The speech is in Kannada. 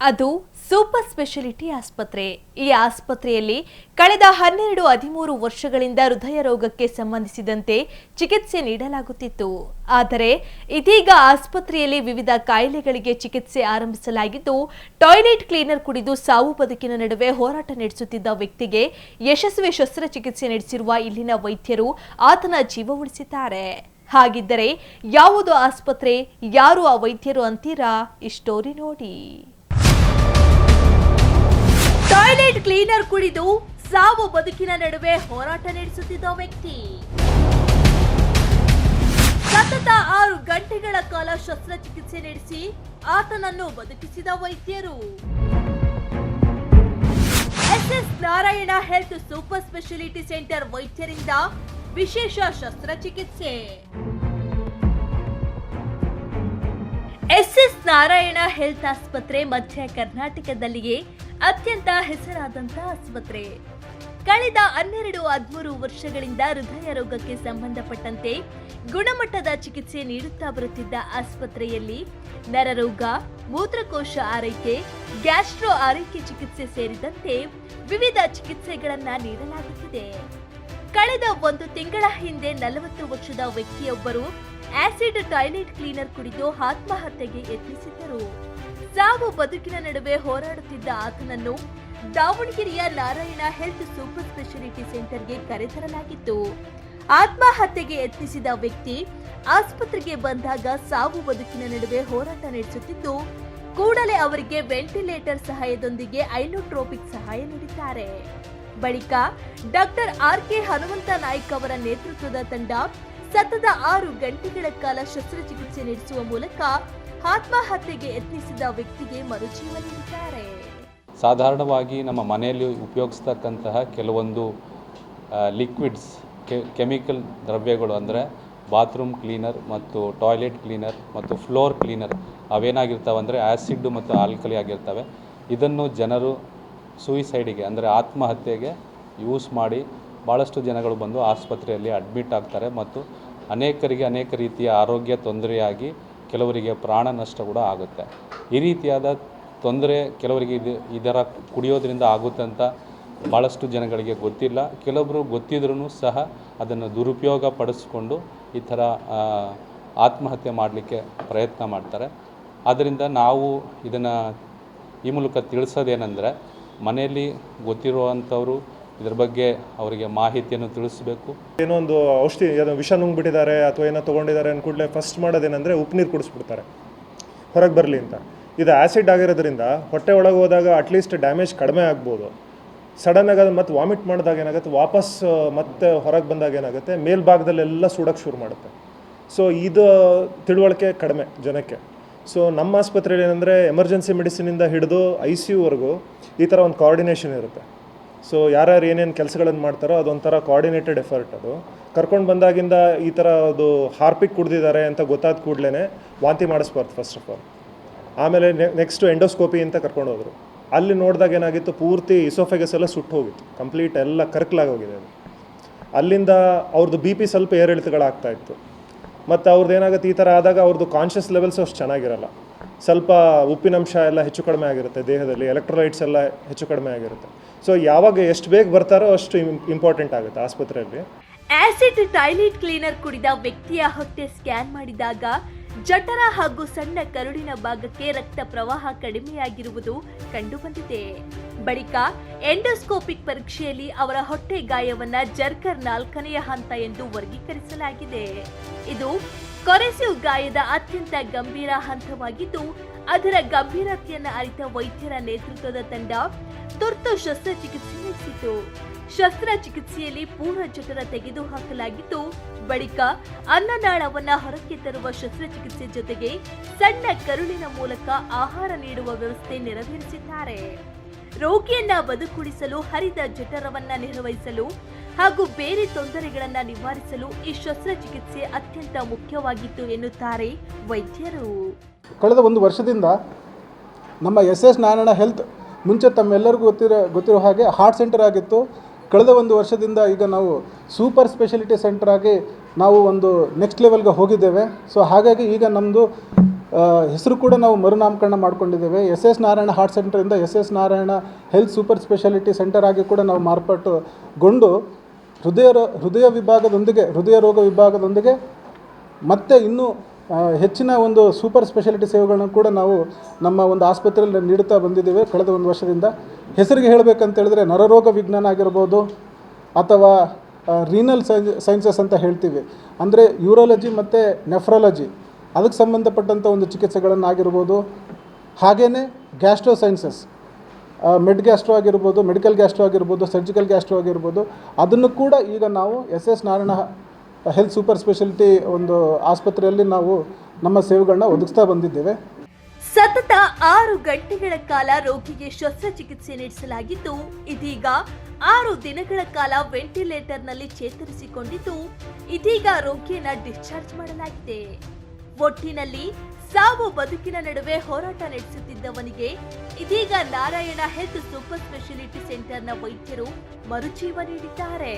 ಅದು ಸೂಪರ್ ಸ್ಪೆಷಾಲಿಟಿ ಆಸ್ಪತ್ರೆ. ಈ ಆಸ್ಪತ್ರೆಯಲ್ಲಿ ಕಳೆದ ಹನ್ನೆರಡು ಹದಿಮೂರು ವರ್ಷಗಳಿಂದ ಹೃದಯ ರೋಗಕ್ಕೆ ಸಂಬಂಧಿಸಿದಂತೆ ಚಿಕಿತ್ಸೆ ನೀಡಲಾಗುತ್ತಿತ್ತು. ಆದರೆ ಇದೀಗ ಆಸ್ಪತ್ರೆಯಲ್ಲಿ ವಿವಿಧ ಕಾಯಿಲೆಗಳಿಗೆ ಚಿಕಿತ್ಸೆ ಆರಂಭಿಸಲಾಗಿದ್ದು, ಟಾಯ್ಲೆಟ್ ಕ್ಲೀನರ್ ಕುಡಿದು ಸಾವು ಬದುಕಿನ ನಡುವೆ ಹೋರಾಟ ನಡೆಸುತ್ತಿದ್ದ ವ್ಯಕ್ತಿಗೆ ಯಶಸ್ವಿ ಶಸ್ತ್ರಚಿಕಿತ್ಸೆ ನಡೆಸಿರುವ ಇಲ್ಲಿನ ವೈದ್ಯರು ಆತನ ಜೀವ ಉಳಿಸಿದ್ದಾರೆ. ಹಾಗಿದ್ದರೆ ಯಾವುದು ಆಸ್ಪತ್ರೆ? ಯಾರು ಆ ವೈದ್ಯರು ಅಂತೀರಾ? ಈ ಸ್ಟೋರಿ ನೋಡಿ. ಟಾಯ್ಲೆಟ್ ಕ್ಲೀನರ್ ಕುಡಿದು ಸಾವು ಬದುಕಿನ ನಡುವೆ ಹೋರಾಟ ನಡೆಸುತ್ತಿದ್ದ ವ್ಯಕ್ತಿ. ಸತತ ಆರು ಗಂಟೆಗಳ ಕಾಲ ಶಸ್ತ್ರಚಿಕಿತ್ಸೆ ನಡೆಸಿ ಆತನನ್ನು ಬದುಕಿಸಿದ ವೈದ್ಯರು. SS Narayana health super speciality centre ವೈದ್ಯರಿಂದ ವಿಶೇಷ ಶಸ್ತ್ರಚಿಕಿತ್ಸೆ. ಎಸ್ಎಸ್ ನಾರಾಯಣ ಹೆಲ್ತ್ ಆಸ್ಪತ್ರೆ ಮಧ್ಯ ಕರ್ನಾಟಕದಲ್ಲಿಯೇ ಅತ್ಯಂತ ಹೆಸರಾದಂಥ ಆಸ್ಪತ್ರೆ. ಕಳೆದ ಹನ್ನೆರಡು ಹದಿಮೂರು ವರ್ಷಗಳಿಂದ ಹೃದಯ ರೋಗಕ್ಕೆ ಸಂಬಂಧಪಟ್ಟಂತೆ ಗುಣಮಟ್ಟದ ಚಿಕಿತ್ಸೆ ನೀಡುತ್ತಾ ಬರುತ್ತಿದ್ದ ಆಸ್ಪತ್ರೆಯಲ್ಲಿ ನರರೋಗ, ಮೂತ್ರಕೋಶ ಆರೈಕೆ, ಗ್ಯಾಸ್ಟ್ರೋ ಆರೈಕೆ ಚಿಕಿತ್ಸೆ ಸೇರಿದಂತೆ ವಿವಿಧ ಚಿಕಿತ್ಸೆಗಳನ್ನು ನೀಡಲಾಗುತ್ತಿದೆ. ಕಳೆದ ಒಂದು ತಿಂಗಳ ಹಿಂದೆ ನಲವತ್ತು ವರ್ಷದ ವ್ಯಕ್ತಿಯೊಬ್ಬರು ಆಸಿಡ್ ಟಾಯ್ಲೆಟ್ ಕ್ಲೀನರ್ ಕುಡಿದು ಆತ್ಮಹತ್ಯೆಗೆ ಯತ್ನಿಸಿದ್ದರು. ಸಾವು ಬದುಕಿನ ನಡುವೆ ಹೋರಾಡುತ್ತಿದ್ದ ಆತನನ್ನು ದಾವಣಗೆರೆಯ ನಾರಾಯಣ ಹೆಲ್ತ್ ಸೂಪರ್ ಸ್ಪೆಷಾಲಿಟಿ ಸೆಂಟರ್ಗೆ ಕರೆತರಲಾಗಿತ್ತು. ಆತ್ಮಹತ್ಯೆಗೆ ಯತ್ನಿಸಿದ ವ್ಯಕ್ತಿ ಆಸ್ಪತ್ರೆಗೆ ಬಂದಾಗ ಸಾವು ಬದುಕಿನ ನಡುವೆ ಹೋರಾಟ ನಡೆಸುತ್ತಿದ್ದು, ಕೂಡಲೇ ಅವರಿಗೆ ವೆಂಟಿಲೇಟರ್ ಸಹಾಯದೊಂದಿಗೆ ಐನೋಟ್ರೋಪಿಕ್ ಸಹಾಯ ನೀಡಿದ್ದಾರೆ. ಬಳಿಕ doctor R K Hanumantha Naik ಅವರ ನೇತೃತ್ವದ ತಂಡ ಸತತ ಆರು ಗಂಟೆಗಳ ಕಾಲ ಶಸ್ತ್ರಚಿಕಿತ್ಸೆ ನಡೆಸುವ ಮೂಲಕ ಆತ್ಮಹತ್ಯೆಗೆ ಯತ್ನಿಸಿದ ವ್ಯಕ್ತಿಗೆ ಮರುಜೀವ ನೀಡಿದ್ದಾರೆ ಸಾಧಾರಣವಾಗಿ ನಮ್ಮ ಮನೆಯಲ್ಲಿ ಉಪಯೋಗಿಸ್ತಕ್ಕಂತಹ ಕೆಲವೊಂದು ಲಿಕ್ವಿಡ್ಸ್ ಕೆಮಿಕಲ್ ದ್ರವ್ಯಗಳು ಅಂದರೆ ಬಾತ್ರೂಮ್ ಕ್ಲೀನರ್ ಮತ್ತು ಟಾಯ್ಲೆಟ್ ಕ್ಲೀನರ್ ಮತ್ತು ಫ್ಲೋರ್ ಕ್ಲೀನರ್ ಅವೇನಾಗಿರ್ತವೆ ಅಂದರೆ ಆ್ಯಸಿಡ್ ಮತ್ತು ಆಲ್ಕಲಿ ಆಗಿರ್ತವೆ. ಇದನ್ನು ಜನರು ಸೂಯಿಸೈಡಿಗೆ ಅಂದರೆ ಆತ್ಮಹತ್ಯೆಗೆ ಯೂಸ್ ಮಾಡಿ ಭಾಳಷ್ಟು ಜನಗಳು ಬಂದು ಆಸ್ಪತ್ರೆಯಲ್ಲಿ ಅಡ್ಮಿಟ್ ಆಗ್ತಾರೆ ಮತ್ತು ಅನೇಕರಿಗೆ ಅನೇಕ ರೀತಿಯ ಆರೋಗ್ಯ ತೊಂದರೆಯಾಗಿ ಕೆಲವರಿಗೆ ಪ್ರಾಣ ನಷ್ಟ ಕೂಡ ಆಗುತ್ತೆ. ಈ ರೀತಿಯಾದ ತೊಂದರೆ ಕೆಲವರಿಗೆ ಇದು ಇದರ ಕುಡಿಯೋದ್ರಿಂದ ಆಗುತ್ತೆ ಅಂತ ಭಾಳಷ್ಟು ಜನಗಳಿಗೆ ಗೊತ್ತಿಲ್ಲ. ಕೆಲವರು ಗೊತ್ತಿದ್ರೂ ಸಹ ಅದನ್ನು ದುರುಪಯೋಗ ಪಡಿಸ್ಕೊಂಡು ಈ ಥರ ಆತ್ಮಹತ್ಯೆ ಮಾಡಲಿಕ್ಕೆ ಪ್ರಯತ್ನ ಮಾಡ್ತಾರೆ. ಆದ್ದರಿಂದ ನಾವು ಇದನ್ನು ಈ ಮೂಲಕ ತಿಳಿಸೋದೇನೆಂದರೆ ಮನೆಯಲ್ಲಿ ಗೊತ್ತಿರುವಂಥವರು ಇದ್ರ ಬಗ್ಗೆ ಅವರಿಗೆ ಮಾಹಿತಿಯನ್ನು ತಿಳಿಸಬೇಕು. ಏನೋ ಒಂದು ಔಷಧಿ, ಏನೋ ವಿಷ ನುಂಗ್ಬಿಟ್ಟಿದ್ದಾರೆ ಅಥವಾ ಏನೋ ತೊಗೊಂಡಿದ್ದಾರೆ ಅಂದ್ಕೂಡಲೇ ಫಸ್ಟ್ ಮಾಡೋದೇನೆಂದರೆ ಉಪ್ಪು ನೀರು ಕುಡಿಸ್ಬಿಡ್ತಾರೆ. ಹೊರಗೆ ಬರಲಿ ಅಂತ. ಇದು ಆ್ಯಸಿಡ್ ಆಗಿರೋದ್ರಿಂದ ಹೊಟ್ಟೆ ಒಳಗೆ ಹೋದಾಗ ಅಟ್ಲೀಸ್ಟ್ ಡ್ಯಾಮೇಜ್ ಕಡಿಮೆ ಆಗ್ಬೋದು. ಸಡನ್ ಆಗಿ ಮತ್ತೆ ವಾಮಿಟ್ ಮಾಡಿದಾಗ ಏನಾಗುತ್ತೆ, ವಾಪಸ್ ಮತ್ತೆ ಹೊರಗೆ ಬಂದಾಗ ಏನಾಗುತ್ತೆ, ಮೇಲ್ಭಾಗದಲ್ಲೆಲ್ಲ ಸುಡೋಕ್ಕೆ ಶುರು ಮಾಡುತ್ತೆ. ಸೊ ಇದು ತಿಳುವಳಿಕೆ ಕಡಿಮೆ ಜನಕ್ಕೆ. ಸೊ ನಮ್ಮ ಆಸ್ಪತ್ರೆಯಲ್ಲಿ ಏನಂದರೆ ಎಮರ್ಜೆನ್ಸಿ ಮೆಡಿಸಿನಿಂದ ಹಿಡಿದು ಐ ಸಿ ಯುವರೆಗೂ ಈ ಥರ ಒಂದು ಕೋಆರ್ಡಿನೇಷನ್ ಇರುತ್ತೆ. ಸೊ ಯಾರ್ಯಾರು ಏನೇನು ಕೆಲಸಗಳನ್ನು ಮಾಡ್ತಾರೋ ಅದೊಂಥರ ಕೋಆರ್ಡಿನೇಟೆಡ್ ಎಫರ್ಟ್ ಅದು. ಕರ್ಕೊಂಡು ಬಂದಾಗಿಂದ ಈ ಥರ ಅದು ಹಾರ್ಪಿಕ್ ಕುಡ್ದಿದ್ದಾರೆ ಅಂತ ಗೊತ್ತಾದ ಕೂಡಲೇ ವಾಂತಿ ಮಾಡಿಸ್ಬಾರ್ದು ಫಸ್ಟ್ ಆಫ್ ಆಲ್ ಆಮೇಲೆ ನೆಕ್ಸ್ಟು ಎಂಡೋಸ್ಕೋಪಿ ಅಂತ ಕರ್ಕೊಂಡು ಹೋದರು. ಅಲ್ಲಿ ನೋಡಿದಾಗ ಏನಾಗಿತ್ತು, ಪೂರ್ತಿ ಇಸೋಫೆಗಸ್ ಎಲ್ಲ ಸುಟ್ಟು ಹೋಗಿತ್ತು. ಕಂಪ್ಲೀಟ್ ಎಲ್ಲ ಕರ್ಕಲಾಗೋಗಿದೆ ಅದು. ಅಲ್ಲಿಂದ ಅವ್ರದ್ದು ಬಿ ಪಿ ಸ್ವಲ್ಪ ಏರಿಳಿತಗಳಾಗ್ತಾ ಇತ್ತು. ಮತ್ತು ಅವ್ರದ್ದು ಏನಾಗುತ್ತೆ, ಈ ಥರ ಆದಾಗ ಅವ್ರದ್ದು ಕಾನ್ಷಿಯಸ್ ಲೆವೆಲ್ಸ್ ಅಷ್ಟು ಚೆನ್ನಾಗಿರಲ್ಲ. ಸ್ವಲ್ಪ ಉಪ್ಪಿನಂಶ ಎಲ್ಲ ಹೆಚ್ಚು ಕಡಿಮೆ ಆಗಿರುತ್ತೆ ದೇಹದಲ್ಲಿ ಎಲೆಕ್ಟ್ರೋಲೈಟ್ಸ್ ಎಲ್ಲ ಹೆಚ್ಚು ಕಡಿಮೆ ಆಗಿರುತ್ತೆ. ಸೊ ಯಾವಾಗ ಎಷ್ಟು ಬೇಗ ಬರ್ತಾರೋ ಅಷ್ಟು ಇಂಪಾರ್ಟೆಂಟ್ ಆಗುತ್ತೆ ಆಸ್ಪತ್ರೆಯಲ್ಲಿ. ಆಸಿಡ್ ಟಾಯ್ಲೆಟ್ ಕ್ಲೀನರ್ ಕುಡಿದ ವ್ಯಕ್ತಿಯ ಹೊಟ್ಟೆ ಸ್ಕ್ಯಾನ್ ಮಾಡಿದಾಗ ಜಠರ ಹಾಗೂ ಸಣ್ಣ ಕರುಳಿನ ಭಾಗಕ್ಕೆ ರಕ್ತ ಪ್ರವಾಹ ಕಡಿಮೆಯಾಗಿರುವುದು ಕಂಡುಬಂದಿದೆ. ಬಳಿಕ ಎಂಡೋಸ್ಕೋಪಿಕ್ ಪರೀಕ್ಷೆಯಲ್ಲಿ ಅವರ ಹೊಟ್ಟೆ ಗಾಯವನ್ನ ಜರ್ಕರ್ ನಾಲ್ಕನೆಯ ಹಂತ ಎಂದು ವರ್ಗೀಕರಿಸಲಾಗಿದೆ. ಇದು ಕೊರೆಸಿವ್ ಗಾಯದ ಅತ್ಯಂತ ಗಂಭೀರ ಹಂತವಾಗಿದ್ದು, ಅದರ ಗಂಭೀರತೆಯನ್ನು ಅರಿತ ವೈದ್ಯರ ನೇತೃತ್ವದ ತಂಡ ತುರ್ತು ಶಸ್ತ್ರಚಿಕಿತ್ಸೆ ನಡೆಸಿತು. ಶಸ್ತ್ರಚಿಕಿತ್ಸೆಯಲ್ಲಿ ಪೂರ್ಣ ಜಠರ ತೆಗೆದುಹಾಕಲಾಗಿದ್ದು ಬಳಿಕ ಅನ್ನನಾಳವನ್ನ ಹೊರಕ್ಕೆ ತರುವ ಶಸ್ತ್ರಚಿಕಿತ್ಸೆ ಜೊತೆಗೆ ಸಣ್ಣ ಕರುಳಿನ ಮೂಲಕ ಆಹಾರ ನೀಡುವ ವ್ಯವಸ್ಥೆ ನೆರವೇರಿಸಿದ್ದಾರೆ. ರೋಗಿಯನ್ನ ಬದುಕುಳಿಸಲು ಹರಿದ ಜಠರವನ್ನ ನಿರ್ವಹಿಸಲು ಹಾಗೂ ಬೇರೆ ತೊಂದರೆಗಳನ್ನು ನಿವಾರಿಸಲು ಈ ಶಸ್ತ್ರಚಿಕಿತ್ಸೆ ಅತ್ಯಂತ ಮುಖ್ಯವಾಗಿತ್ತು ಎನ್ನುತ್ತಾರೆ ವೈದ್ಯರು. ಕಳೆದ ಒಂದು ವರ್ಷದಿಂದ ನಮ್ಮ ಎಸ್ ಎಸ್ ನಾರಾಯಣ ಹೆಲ್ತ್ ಮುಂಚೆ ತಮ್ಮೆಲ್ಲರಿಗೂ ಗೊತ್ತಿರೋ ಗೊತ್ತಿರೋ ಹಾಗೆ ಹಾರ್ಟ್ ಸೆಂಟರ್ ಆಗಿತ್ತು. ಕಳೆದ ಒಂದು ವರ್ಷದಿಂದ ಈಗ ನಾವು ಸೂಪರ್ ಸ್ಪೆಷಾಲಿಟಿ ಸೆಂಟರ್ ಆಗಿ ನಾವು ಒಂದು ನೆಕ್ಸ್ಟ್ ಲೆವೆಲ್ಗೆ ಹೋಗಿದ್ದೇವೆ. ಸೊ ಹಾಗಾಗಿ ಈಗ ನಮ್ಮದು ಹೆಸರು ಕೂಡ ನಾವು ಮರುನಾಮಕರಣ ಮಾಡಿಕೊಂಡಿದ್ದೇವೆ. S S Narayana heart ಸೆಂಟರಿಂದ S S Narayana health super speciality centre ಆಗಿ ಕೂಡ ನಾವು ಮಾರ್ಪಾಟುಗೊಂಡು ಹೃದಯ ಹೃದಯ ವಿಭಾಗದೊಂದಿಗೆ, ಹೃದಯ ರೋಗ ವಿಭಾಗದೊಂದಿಗೆ ಮತ್ತೆ ಇನ್ನೂ ಹೆಚ್ಚಿನ ಒಂದು ಸೂಪರ್ ಸ್ಪೆಷಾಲಿಟಿ ಸೇವೆಗಳನ್ನು ಕೂಡ ನಾವು ನಮ್ಮ ಒಂದು ಆಸ್ಪತ್ರೆಯಲ್ಲಿ ನೀಡುತ್ತಾ ಬಂದಿದ್ದೇವೆ ಕಳೆದ ಒಂದು ವರ್ಷದಿಂದ. ಹೆಸರಿಗೆ ಹೇಳಬೇಕಂತ ಹೇಳಿದ್ರೆ ನರರೋಗ ವಿಜ್ಞಾನ ಆಗಿರ್ಬೋದು ಅಥವಾ ರೀನಲ್ ಸೈನ್ಸಸ್ ಅಂತ ಹೇಳ್ತೀವಿ. ಅಂದರೆ ಯೂರಾಲಜಿ ಮತ್ತು ನೆಫ್ರಾಲಜಿ ಅದಕ್ಕೆ ಸಂಬಂಧಪಟ್ಟಂಥ ಒಂದು ಚಿಕಿತ್ಸೆಗಳನ್ನು ಆಗಿರ್ಬೋದು ಹಾಗೆಯೇ ಗ್ಯಾಸ್ಟ್ರೋ ಸೈನ್ಸಸ್ ಮೆಡ್ ಗ್ಯಾಸ್ಟ್ರೋ ಆಗಿರ್ಬೋದು ಮೆಡಿಕಲ್ ಗ್ಯಾಸ್ಟ್ರೋ ಆಗಿರ್ಬೋದು ಸರ್ಜಿಕಲ್ ಗ್ಯಾಸ್ಟ್ರೋ ಆಗಿರ್ಬೋದು, ಅದನ್ನು ಕೂಡ ಈಗ ನಾವು S S Narayana health super speciality ಒಂದು ಆಸ್ಪತ್ರೆಯಲ್ಲಿ ನಾವು ನಮ್ಮ ಸೇವೆಗಳನ್ನ ಒದಗಿಸ್ತಾ ಬಂದಿದ್ದೇವೆ. ಸತತ ಆರು ಗಂಟೆಗಳ ಕಾಲ ರೋಗಿಗೆ ಶಸ್ತ್ರಚಿಕಿತ್ಸೆ ನಡೆಸಲಾಗಿದ್ದು, ಇದೀಗ ಆರು ದಿನಗಳ ಕಾಲ ವೆಂಟಿಲೇಟರ್ನಲ್ಲಿ ಚೇತರಿಸಿಕೊಂಡಿದ್ದು, ಇದೀಗ ರೋಗಿಯನ್ನ ಡಿಸ್ಚಾರ್ಜ್ ಮಾಡಲಾಗಿದೆ. ಒಟ್ಟಿನಲ್ಲಿ ಸಾವು ಬದುಕಿನ ನಡುವೆ ಹೋರಾಟ ನಡೆಸುತ್ತಿದ್ದವನಿಗೆ ಇದೀಗ ನಾರಾಯಣ ಹೆಲ್ತ್ ಸೂಪರ್ ಸ್ಪೆಷಾಲಿಟಿ ಸೆಂಟರ್ನ ವೈದ್ಯರು ಮರುಜೀವ ನೀಡಿದ್ದಾರೆ.